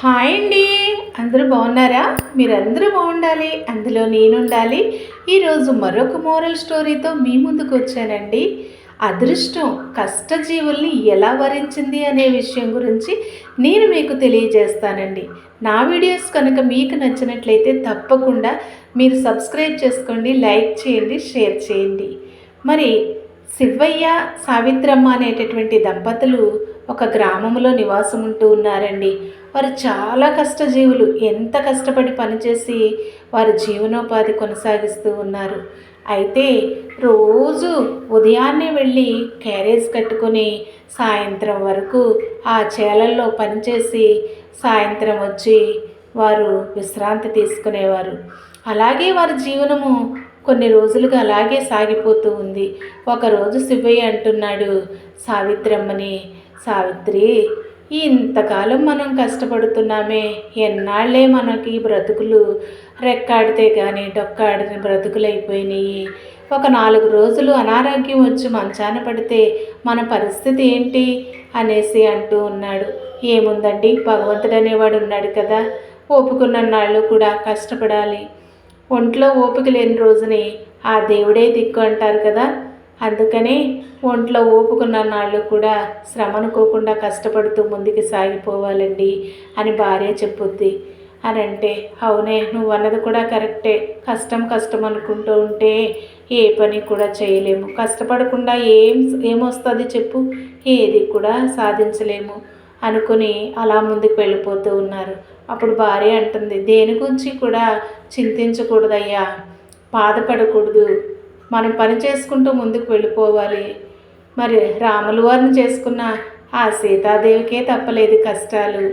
Hi అండి. అందరూ బాగున్నారా? మీరందరూ బాగుండాలి. అందులో నేను ఉండాలి ఈరోజు మరొక మోరల్ స్టోరీతో మీ ముందుకు వచ్చానండి. అదృష్టం కష్టజీవుల్ని ఎలా వరించింది అనే విషయం గురించి నేను మీకు తెలియజేస్తానండి. నా వీడియోస్ కనుక మీకు నచ్చినట్లయితే తప్పకుండా మీరు సబ్స్క్రైబ్ చేసుకోండి లైక్ చేయండి షేర్ చేయండి. మరి శివయ్య సావిత్రమ్మ అనేటటువంటి దంపతులు ఒక గ్రామంలో నివాసం ఉంటూ ఉన్నారండి. వారు చాలా కష్టజీవులు. ఎంత కష్టపడి పనిచేసి వారి జీవనోపాధి కొనసాగిస్తూ ఉన్నారు. అయితే రోజు ఉదయాన్నే వెళ్ళి క్యారేజ్ కట్టుకొని సాయంత్రం వరకు ఆ చేలల్లో పనిచేసి సాయంత్రం వచ్చి వారు విశ్రాంతి తీసుకునేవారు. అలాగే వారి జీవనము కొన్ని రోజులుగా అలాగే సాగిపోతూ ఉంది. ఒకరోజు శివయ్య అంటున్నాడు సావిత్రమ్మని సావిత్రి ఇంతకాలం మనం కష్టపడుతున్నామే. ఎన్నాళ్ళే మనకి బ్రతుకులు రెక్కాడితే కానీ డొక్కాడిన బ్రతుకులైపోయినాయి. ఒక నాలుగు రోజులు అనారోగ్యం వచ్చి మంచాన పడితే మన పరిస్థితి ఏంటి? అనేసి అంటూ ఉన్నాడు. ఏముందండి? భగవంతుడు అనేవాడు ఉన్నాడు కదా. ఓపుకున్న నాళ్ళు కూడా కష్టపడాలి. ఒంట్లో ఓపిక లేని రోజుని ఆ దేవుడే దిక్కు అంటారు కదా. అందుకనే ఒంట్లో ఓపుకున్న నాళ్ళు కూడా శ్రమ అనుకోకుండా కష్టపడుతూ ముందుకు సాగిపోవాలండి అని భార్య చెప్పుద్ది. అని అంటే అవునే నువ్వు అన్నది కూడా కరెక్టే. కష్టం కష్టం అనుకుంటూ ఉంటే ఏ పని కూడా చేయలేము. కష్టపడకుండా ఏం ఏమొస్తుంది చెప్పు? ఏది కూడా సాధించలేము అనుకుని అలా ముందుకు వెళ్ళిపోతూ ఉన్నారు. అప్పుడు భార్య అంటుంది దేని గురించి కూడా చింతించకూడదయ్యా? బాధపడకూడదు. మనం పని చేసుకుంటూ ముందుకు వెళ్ళిపోవాలి. మరి రాముల వారిని చేసుకున్న ఆ సీతాదేవికే తప్పలేదు కష్టాలు.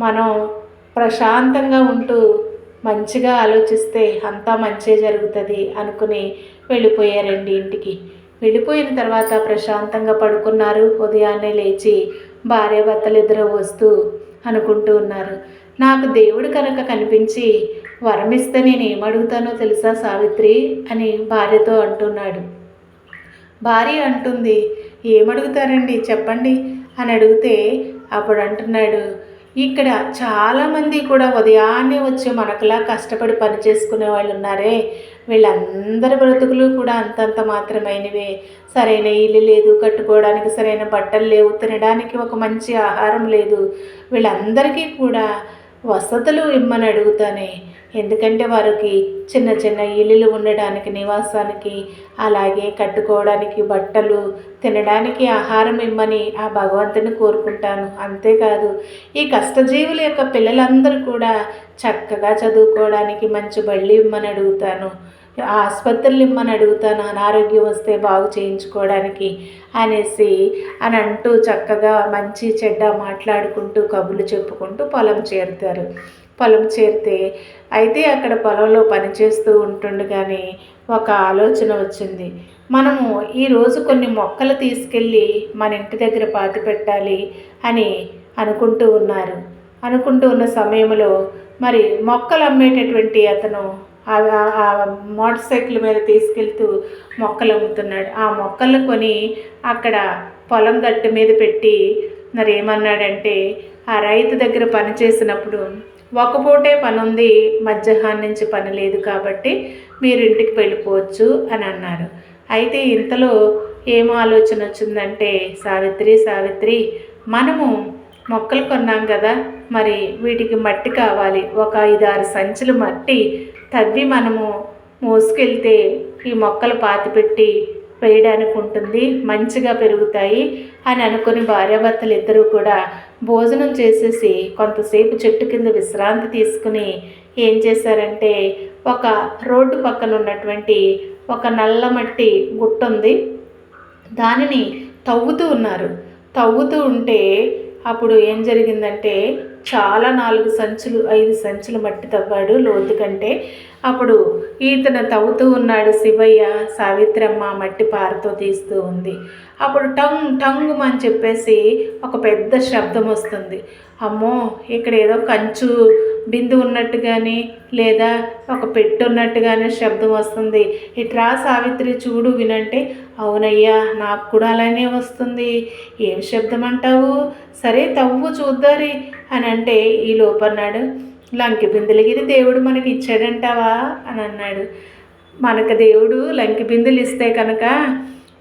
మనం ప్రశాంతంగా ఉంటూ మంచిగా ఆలోచిస్తే అంతా మంచే జరుగుతుంది అనుకుని వెళ్ళిపోయారండి ఇంటికి. వెళ్ళిపోయిన తర్వాత ప్రశాంతంగా పడుకున్నారు. ఉదయాన్నే లేచి భార్యాభర్తలు ఇద్దరు వస్తూ అనుకుంటూ ఉన్నారు. నాకు దేవుడు కనుక కనిపించి వరమిస్తే నేను ఏమడుగుతానో తెలుసా సావిత్రి? అని భార్యతో అంటున్నాడు. భార్య అంటుంది ఏమడుగుతారండి? చెప్పండి అని అడిగితే అప్పుడు అంటున్నాడు ఇక్కడ చాలామంది కూడా ఉదయాన్నే వచ్చి మనకులా కష్టపడి పని చేసుకునే వాళ్ళు ఉన్నారే. వీళ్ళందరి బ్రతుకులు కూడా అంతంత మాత్రమైనవే. సరైన ఇల్లు లేదు కట్టుకోవడానికి సరైన బట్టలు లేవు తినడానికి ఒక మంచి ఆహారం లేదు. వీళ్ళందరికీ కూడా వసతులు ఇమ్మని అడుగుతానే. ఎందుకంటే వారికి చిన్న చిన్న ఇల్లులు ఉండడానికి నివాసానికి అలాగే కట్టుకోవడానికి బట్టలు తినడానికి ఆహారం ఇమ్మని ఆ భగవంతుని కోరుకుంటాను. అంతేకాదు ఈ కష్టజీవుల యొక్క పిల్లలందరూ కూడా చక్కగా చదువుకోవడానికి మంచి బళ్ళు ఇమ్మని అడుగుతాను. ఆసుపత్రులు ఇమ్మని అడుగుతాను. అనారోగ్యం వస్తే బాగు చేయించుకోవడానికి అనేసి అని అంటూ చక్కగా మంచి చెడ్డ మాట్లాడుకుంటూ కబుర్లు చెప్పుకుంటూ పొలం చేరుతారు. పొలం చేరితే అయితే అక్కడ పొలంలో పనిచేస్తూ ఉంటుండగానే ఒక ఆలోచన వచ్చింది. మనము ఈరోజు కొన్ని మొక్కలు తీసుకెళ్ళి మన ఇంటి దగ్గర పాతి పెట్టాలి అని అనుకుంటూ ఉన్నారు. అనుకుంటూ ఉన్న సమయంలో మరి మొక్కలు అమ్మేటటువంటి అతను మోటార్ సైకిల్ మీద తీసుకెళ్తూ మొక్కలు అమ్ముతున్నాడు. ఆ మొక్కలు కొని అక్కడ పొలం గట్టు మీద పెట్టి మరి ఏమన్నాడంటే ఆ రైతు దగ్గర పని చేసినప్పుడు పూటే పని ఉంది మధ్యాహ్నం నుంచి పని లేదు కాబట్టి మీరు ఇంటికి వెళ్ళిపోవచ్చు అని అన్నారు. అయితే ఇంతలో ఏం ఆలోచన వచ్చిందంటే సావిత్రి సావిత్రి మనము మొక్కలు కొన్నాం కదా మరి వీటికి మట్టి కావాలి. ఒక ఐదు ఆరు సంచులు మట్టి తవ్వి మనము మోసుకెళ్తే ఈ మొక్కలు పాతిపెట్టి వేయడానికి ఉంటుంది మంచిగా పెరుగుతాయి అని అనుకుని భార్యాభర్తలు ఇద్దరూ కూడా భోజనం చేసేసి కొంతసేపు చెట్టు కింద విశ్రాంతి తీసుకుని ఏం చేశారంటే ఒక రోడ్డు పక్కన ఉన్నటువంటి ఒక నల్ల మట్టి గుట్ట ఉంది దానిని తవ్వుతూ ఉన్నారు. తవ్వుతూ ఉంటే అప్పుడు ఏం జరిగిందంటే చాలా నాలుగు సంచులు ఐదు సంచులు మట్టి తవ్వాడు లోతు కంటే అప్పుడు ఈతను తవ్వుతూ ఉన్నాడు శివయ్య. సావిత్రమ్మ మట్టి పారతో తీస్తూ ఉంది. అప్పుడు టంగ్ టంగ్ అని చెప్పేసి ఒక పెద్ద శబ్దం వస్తుంది. అమ్మో ఇక్కడ ఏదో కంచు బిందు ఉన్నట్టు కానీ లేదా ఒక పెట్టు ఉన్నట్టు కానీ శబ్దం వస్తుంది. ఇట్రా సావిత్రి చూడు వినంటే అవునయ్యా నాకు కూడా అలానే వస్తుంది. ఏం శబ్దం అంటావు? సరే తవ్వు చూద్దారి అని అంటే ఈ లోపన్నాడు లంకి బిందెలగిరి దేవుడు మనకి ఇచ్చాడంటావా అని అన్నాడు. మనకు దేవుడు లంకి బిందెలు ఇస్తే కనుక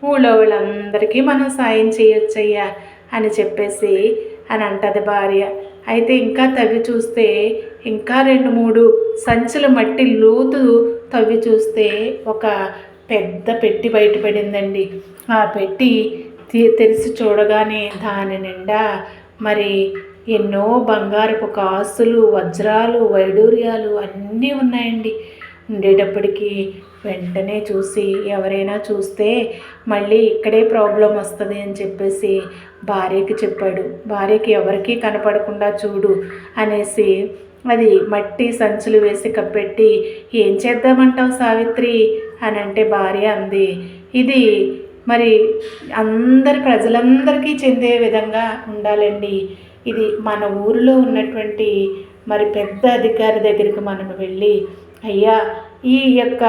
ఊళ్ళో వాళ్ళందరికీ మనం సాయం చేయొచ్చయ్యా అని చెప్పేసి అని అంటది భార్య. అయితే ఇంకా తవ్వి చూస్తే ఇంకా రెండు మూడు సంచుల మట్టి లోతు తవ్వి చూస్తే ఒక పెద్ద పెట్టి బయటపడిందండి ఆ పెట్టి తెరిచి చూడగానే దాని నిండా మరి ఎన్నో బంగారపు కాసులు వజ్రాలు వైడూర్యాలు అన్నీ ఉన్నాయండి. ఉండేటప్పటికీ వెంటనే చూసి ఎవరైనా చూస్తే మళ్ళీ ఇక్కడే ప్రాబ్లం వస్తుంది అని చెప్పేసి భార్యకి చెప్పాడు. భార్యకి ఎవరికీ కనపడకుండా చూడు అనేసి అది మట్టి సంచులు వేసి కప్పెట్టి ఏం చేద్దామంటావు సావిత్రి? అని అంటే భార్య అంది. ఇది మరి అందరి ప్రజలందరికీ చెందే విధంగా ఉండాలండి. ఇది మన ఊరిలో ఉన్నటువంటి మరి పెద్ద అధికారి దగ్గరికి మనం వెళ్ళి అయ్యా ఈ యొక్క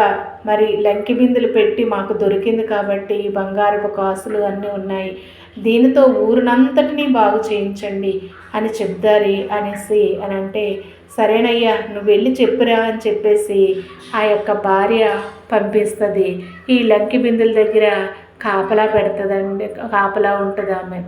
మరి లంకి బిందులు పెట్టి మాకు దొరికింది కాబట్టి బంగారపు కాసులు అన్నీ ఉన్నాయి. దీనితో ఊరినంతటినీ బాగు చేయించండి అని చెప్దారి అనేసి అని అంటే సరేనయ్యా నువ్వు వెళ్ళి చెప్పురా అని చెప్పేసి ఆ యొక్క భార్య పంపిస్తుంది. ఈ లంకి బిందుల దగ్గర కాపలా పెడుతుందండి కాపలా ఉంటుంది ఆమె.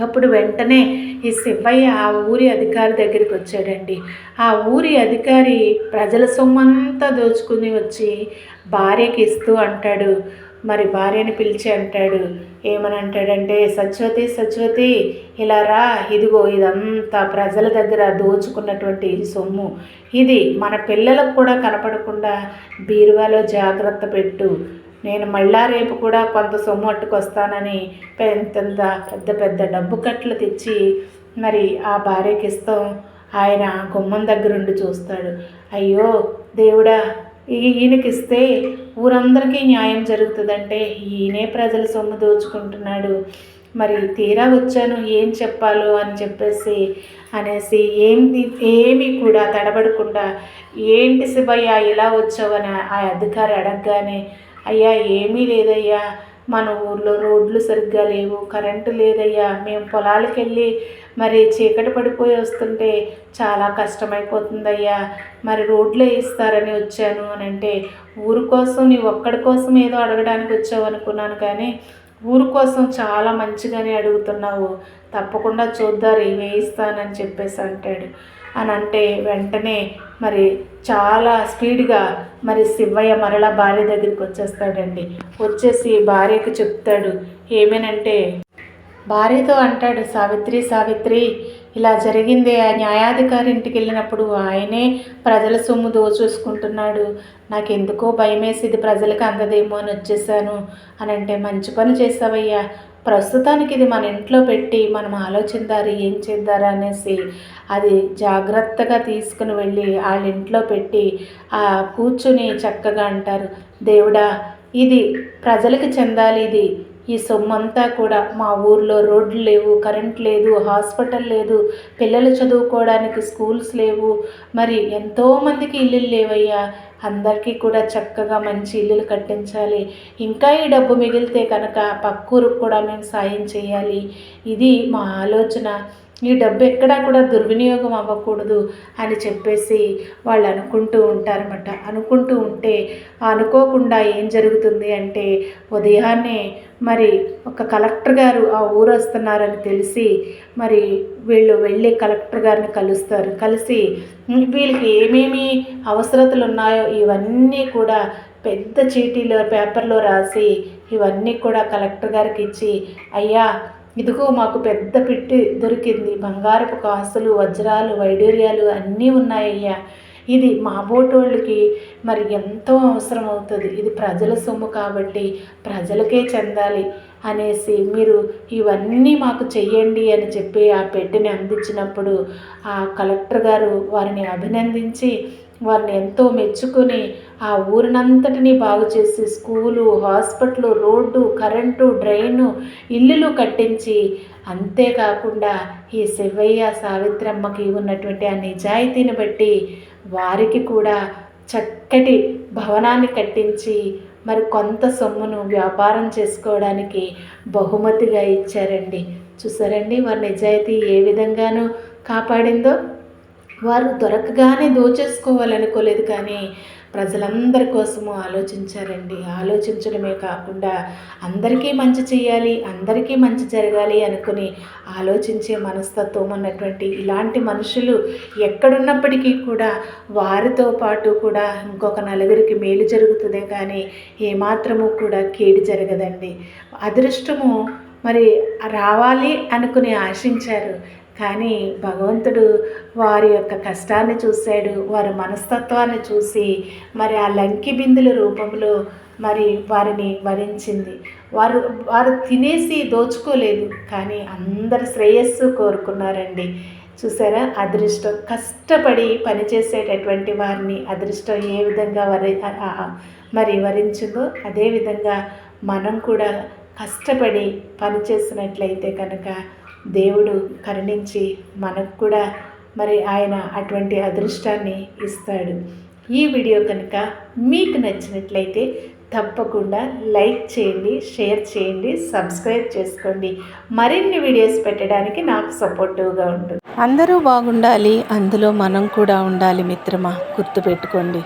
అప్పుడు వెంటనే ఈ శివయ్య ఆ ఊరి అధికారి దగ్గరికి వచ్చాడండి. ఆ ఊరి అధికారి ప్రజల సొమ్మంతా దోచుకుని వచ్చి భార్యకి ఇస్తూ అంటాడు. మరి భార్యని పిలిచి అంటాడు. ఏమని అంటాడంటే సత్యవతి సత్యవతి ఇలా రా ఇదిగో ఇదంతా ప్రజల దగ్గర దోచుకున్నటువంటి సొమ్ము. ఇది మన పిల్లలకు కూడా కనపడకుండా బీరువాలో జాగ్రత్త పెట్టు. నేను మళ్ళా రేపు కూడా కొంత సొమ్ము అట్టుకొస్తానని పెద్ద పెద్ద పెద్ద డబ్బు కట్టలు తెచ్చి మరి ఆ భార్యకి ఇస్తాం. ఆయన గుమ్మం దగ్గరుండి చూస్తాడు. అయ్యో దేవుడా ఈయనకిస్తే ఊరందరికీ న్యాయం జరుగుతుందంటే ఈయనే ప్రజల సొమ్ము దోచుకుంటున్నాడు. మరి తీరా వచ్చాను ఏం చెప్పాలో అని చెప్పేసి అనేసి ఏంటి ఏమీ కూడా తడబడకుండా ఏంటి శివయ్య ఇలా వచ్చావని? ఆ అధికారి అడగగానే అయ్యా ఏమీ లేదయ్యా. మన ఊర్లో రోడ్లు సరిగ్గా లేవు కరెంటు లేదయ్యా. మేము పొలాలకు వెళ్ళి మరి చీకటి పడిపోయి వస్తుంటే చాలా కష్టమైపోతుందయ్యా. మరి రోడ్లు వేయిస్తారని వచ్చాను అని అంటే ఊరు కోసం నీ ఒక్కడి కోసం ఏదో అడగడానికి వచ్చావు అనుకున్నాను కానీ ఊరు కోసం చాలా మంచిగానే అడుగుతున్నావు. తప్పకుండా చూద్దారు వేయిస్తానని చెప్పేసి అంటాడు. అని అంటే వెంటనే మరి చాలా స్పీడ్గా మరి శివయ్య మరలా భార్య దగ్గరికి వచ్చేస్తాడండి. వచ్చేసి భార్యకు చెప్తాడు ఏమేనంటే భార్యతో అంటాడు సావిత్రి సావిత్రి ఇలా జరిగిందే. ఆ న్యాయాధికారి ఇంటికి వెళ్ళినప్పుడు ఆయనే ప్రజల సొమ్ము దోచూసుకుంటున్నాడు. నాకు ఎందుకో భయమేసి ఇది ప్రజలకు అందదేమో అని వచ్చేసాను. అని అంటే మంచి పని చేసావయ్యా. ప్రస్తుతానికి ఇది మన ఇంట్లో పెట్టి మనం ఆలోచిందారు ఏం చేద్దారా అనేసి అది జాగ్రత్తగా తీసుకుని వెళ్ళి వాళ్ళ ఇంట్లో పెట్టి ఆ కూర్చుని చక్కగా అంటారు. దేవుడా ఇది ప్రజలకు చెందాలి ఇది ఈ సొమ్మంతా కూడా మా ఊర్లో రోడ్లు లేవు కరెంట్ లేదు హాస్పిటల్ లేదు పిల్లలు చదువుకోవడానికి స్కూల్స్ లేవు. మరి ఎంతోమందికి ఇల్లులు లేవయ్యా. అందరికీ కూడా చక్కగా మంచి ఇల్లులు కట్టించాలి. ఇంకా ఈ డబ్బు మిగిలితే కనుక పక్కూరుకు కూడా మేము సాయం చేయాలి. ఇది మా ఆలోచన. ఈ డబ్బు ఎక్కడా కూడా దుర్వినియోగం అవ్వకూడదు అని చెప్పేసి వాళ్ళు అనుకుంటూ ఉంటారన్నమాట. అనుకుంటూ ఉంటే అనుకోకుండా ఏం జరుగుతుంది అంటే ఉదయాన్నే మరి ఒక కలెక్టర్ గారు ఆ ఊరు వస్తున్నారని తెలిసి మరి వీళ్ళు వెళ్ళి కలెక్టర్ గారిని కలుస్తారు. కలిసి వీళ్ళకి ఏమేమి అవసరతలు ఉన్నాయో ఇవన్నీ కూడా పెద్ద చీటీలో పేపర్లో రాసి ఇవన్నీ కూడా కలెక్టర్ గారికి ఇచ్చి అయ్యా ఇదిగో మాకు పెద్ద పెట్టి దొరికింది. బంగారపు కాసులు వజ్రాలు వైడూర్యాలు అన్నీ ఉన్నాయ్యా. ఇది మా బోటోళ్ళకి మరి ఎంతో అవసరం అవుతుంది. ఇది ప్రజల సొమ్ము కాబట్టి ప్రజలకే చెందాలి అనేసి మీరు ఇవన్నీ మాకు చెయ్యండి అని చెప్పి ఆ పెట్టిని అందించినప్పుడు ఆ కలెక్టర్ గారు వారిని అభినందించి వారిని ఎంతో మెచ్చుకొని ఆ ఊరినంతటినీ బాగు చేసి school hospital road current drain ఇల్లులు కట్టించి అంతేకాకుండా ఈ శివయ్య సావిత్రమ్మకి ఉన్నటువంటి ఆ నిజాయితీని బట్టి వారికి కూడా చక్కటి భవనాన్ని కట్టించి మరి కొంత సొమ్మును వ్యాపారం చేసుకోవడానికి బహుమతిగా ఇచ్చారండి. చూసారండి వారి నిజాయితీ ఏ విధంగానూ కాపాడిందో? వారు దొరకగానే దోచేసుకోవాలనుకోలేదు కానీ ప్రజలందరి కోసము ఆలోచించారండి. ఆలోచించడమే కాకుండా అందరికీ మంచి చేయాలి అందరికీ మంచి జరగాలి అనుకుని ఆలోచించే మనస్తత్వం ఉన్నటువంటి ఇలాంటి మనుషులు ఎక్కడున్నప్పటికీ కూడా వారితో పాటు కూడా ఇంకొక నలుగురికి మేలు జరుగుతుందే కానీ ఏమాత్రము కూడా కీడు జరగదండి. అదృష్టము మరి రావాలి అనుకుని ఆశించారు. కానీ భగవంతుడు వారి యొక్క కష్టాన్ని చూశాడు వారి మనస్తత్వాన్ని చూసి మరి ఆ లంకి బిందుల రూపంలో మరి వారిని వరించింది వారు వారు తినేసి దోచుకోలేదు కానీ అందరు శ్రేయస్సు కోరుకున్నారండి. చూసారా? అదృష్టం. కష్టపడి పనిచేసేటటువంటి వారిని అదృష్టం ఏ విధంగా వరి మరి వరించిందో అదేవిధంగా మనం కూడా కష్టపడి పనిచేసినట్లయితే కనుక దేవుడు కరుణించి మనకు కూడా మరి ఆయన అటువంటి అదృష్టాన్ని ఇస్తాడు. ఈ వీడియో కనుక మీకు నచ్చినట్లయితే తప్పకుండా లైక్ చేయండి షేర్ చేయండి సబ్స్క్రైబ్ చేసుకోండి. మరిన్ని వీడియోస్ పెట్టడానికి నాకు సపోర్టివ్గా ఉంటుంది అందరూ బాగుండాలి అందులో మనం కూడా ఉండాలి మిత్రమా? గుర్తుపెట్టుకోండి.